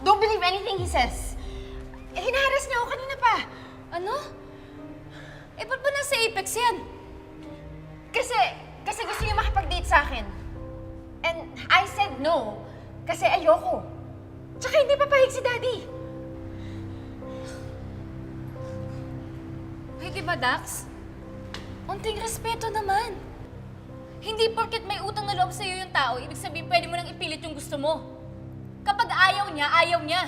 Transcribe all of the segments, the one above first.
Don't believe anything he says. Eh, hinaharas niya ako kanina pa. Ano? Eh, ba't ba nasa Apex yan? Kasi, kasi gusto niya makipag-date sa akin. And I said no. Kasi ayoko. Tsaka hindi papayag si Daddy. Pwede ba, Dax? Unting respeto naman. Hindi porket may utang na loob sa'yo yung tao, ibig sabihin pwede mo nang ipilit yung gusto mo. Kapag ayaw niya, ayaw niya.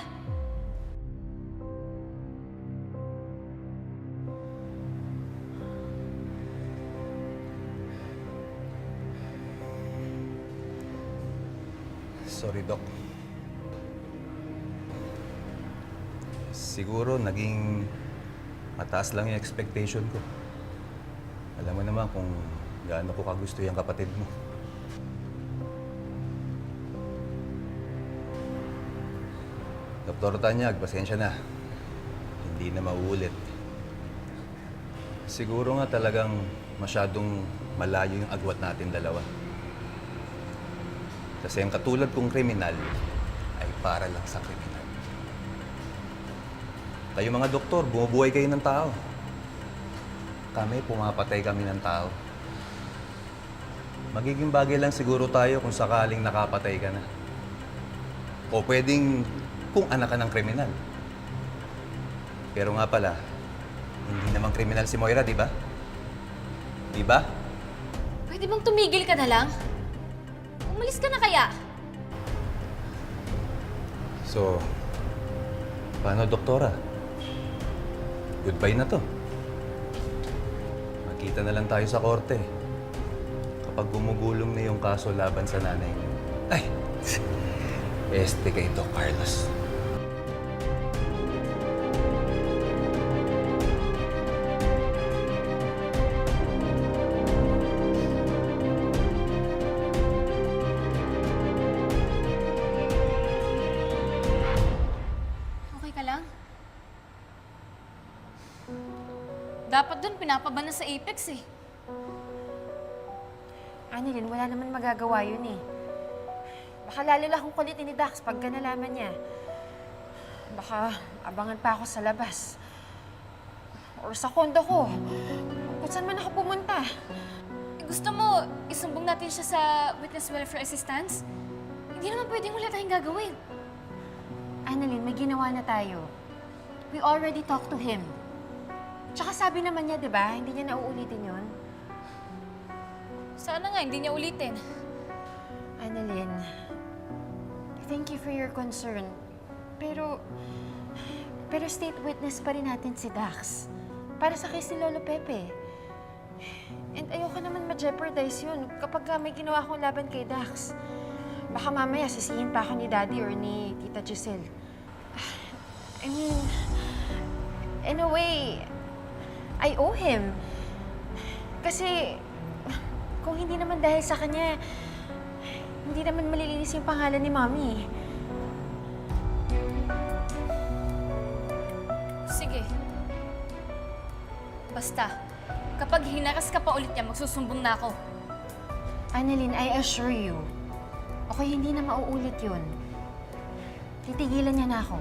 Sorry, Doc. Siguro naging mataas lang yung expectation ko. Alam mo naman kung gaano ko kagusto yung kapatid mo. Doktor Tanyag, pasensya na. Hindi na mauulit. Siguro nga talagang masyadong malayo yung agwat natin dalawa. Kasi ang katulad kong kriminal ay para lang sa kriminal. Kayo mga doktor, bumubuhay kayo ng tao. Kami, pumapatay kami ng tao. Magiging bagay lang siguro tayo kung sakaling nakapatay ka na. O pwedeng kung anak ka ng kriminal. Pero nga pala, hindi naman kriminal si Moira, di ba? Di ba? Pwede bang tumigil ka na lang? Umalis ka na kaya? So, paano doktora? Goodbye na to. Magkita na lang tayo sa korte. Kapag gumugulong na yung kaso laban sa nanay. Ay! Este kay Doc Carlos. Dapat dun pinapabana sa Apex eh. Annalyn, wala naman magagawa yun eh. Baka lalo lang akong kulitin ni Dax pagka nalaman niya. Baka abangan pa ako sa labas. Or sa kondo ko. Kung saan man ako pumunta. Eh, gusto mo, isumbong natin siya sa Witness Welfare Assistance? Hindi naman pwedeng wala tayong gagawin. Annalyn, may ginawa na tayo. We already talked to him. Tsaka sabi naman niya, di ba, hindi niya nauulitin yon. Sana nga, hindi niya ulitin. Annalyn, thank you for your concern. Pero, pero state witness pa rin natin si Dax. Para sa case ni Lolo Pepe. And ayoko naman ma-jeopardize yun kapag ka may ginawa akong laban kay Dax. Baka mamaya sisihin pa ako ni Daddy or ni Tita Giselle. I mean, in a way, I owe him. Kasi, kung hindi naman dahil sa kanya, hindi naman malilinis yung pangalan ni Mommy. Sige. Basta, kapag hinaras ka pa ulit niya, magsusumbong na ako. Annalyn, I assure you, okay, hindi na mauulit yun. Titigilan niya na ako.